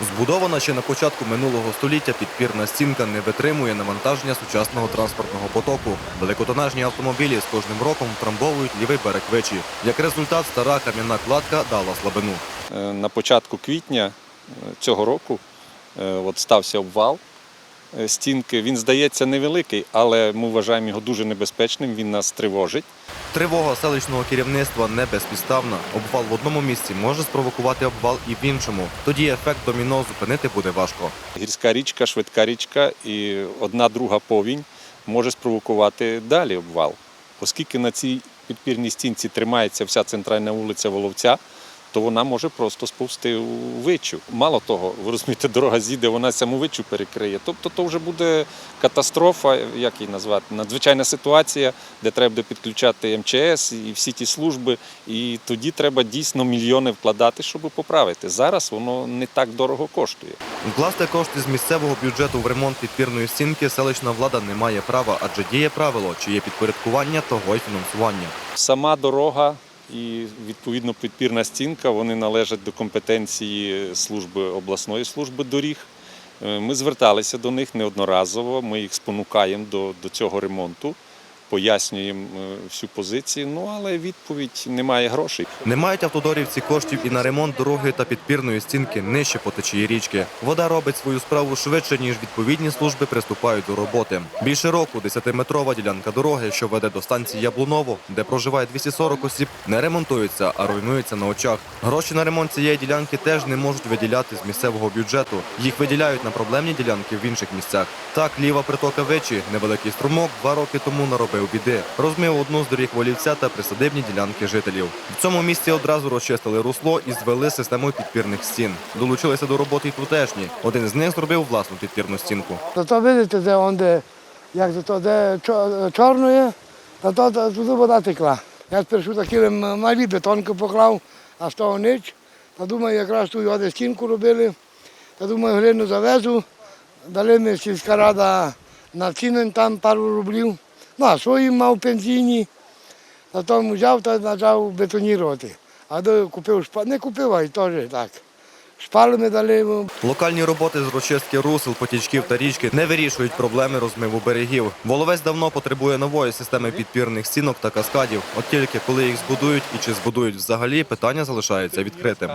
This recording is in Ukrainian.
Збудована ще на початку минулого століття підпірна стінка не витримує навантаження сучасного транспортного потоку. Великотонажні автомобілі з кожним роком втрамбовують лівий берег вечі. Як результат, стара кам'яна кладка дала слабину. Е, На початку квітня е, цього року е, от стався обвал стінки. Він здається невеликий, але ми вважаємо його дуже небезпечним. Він нас тривожить. Тривога селищного керівництва не безпідставна. Обвал в одному місці може спровокувати обвал і в іншому. Тоді ефект доміно зупинити буде важко. Гірська річка, швидка річка і одна друга повінь може спровокувати далі обвал. Оскільки на цій підпірній стінці тримається вся центральна вулиця Воловця, то вона може просто сповзти у вичу. Мало того, ви розумієте, дорога зійде, вона саму вичу перекриє. Тобто то вже буде катастрофа, як її назвати, надзвичайна ситуація, де треба буде підключати МЧС і всі ті служби. І тоді треба дійсно мільйони вкладати, щоб поправити. Зараз воно не так дорого коштує. Вкласти кошти з місцевого бюджету в ремонт підпірної стінки селищна влада не має права, адже діє правило, чиє підпорядкування, того й фінансування. Сама дорога і відповідно підпірна стінка вони належать до компетенції служби обласної служби доріг. Е, Ми зверталися до них неодноразово. Ми їх спонукаємо до, до цього ремонту, пояснюємо е, всю позицію. Ну але відповідь немає грошей. Не мають автодорівці коштів і на ремонт дороги та підпірної стінки нижче по течії річки. Вода робить свою справу швидше, ніж відповідні служби приступають до роботи. Більше року 10-метрова ділянка дороги, що веде до станції Яблуново, де проживає 240 осіб, не ремонтується, а руйнується на очах. Гроші на ремонт цієї ділянки теж не можуть виділяти з місцевого бюджету. Їх виділяють на проблемні ділянки в інших місцях. Так, ліва притока Вечі, невеликий струмок, два роки тому наробив біди. Розмив одну з доріг волівця та присадибні ділянки жителів. В цьому місці одразу розчистили русло і звели систему підпірних стін. Долучилися до роботи й тутешні. Один з них зробив власну підпірну стінку. То видите, де он де, як то, де чо- чорно є, то, то, туди вода текла. Я спершу такі малі бетонки поклав, а з того ніч. Та думаю, якраз тут його стінку робили. Та думаю, глину завезу. Дали мені сільська рада на ціни там пару рублів. Ну, а свої мав пенсійні. На тому взяв та почав бетонірувати. А до купив шпал, не купив, а й теж так. Шпали ми дали. Локальні роботи з розчистки русел, потічків та річки не вирішують проблеми розмиву берегів. Воловець давно потребує нової системи підпірних стінок та каскадів. От тільки коли їх збудують і чи збудують взагалі, питання залишається відкритим.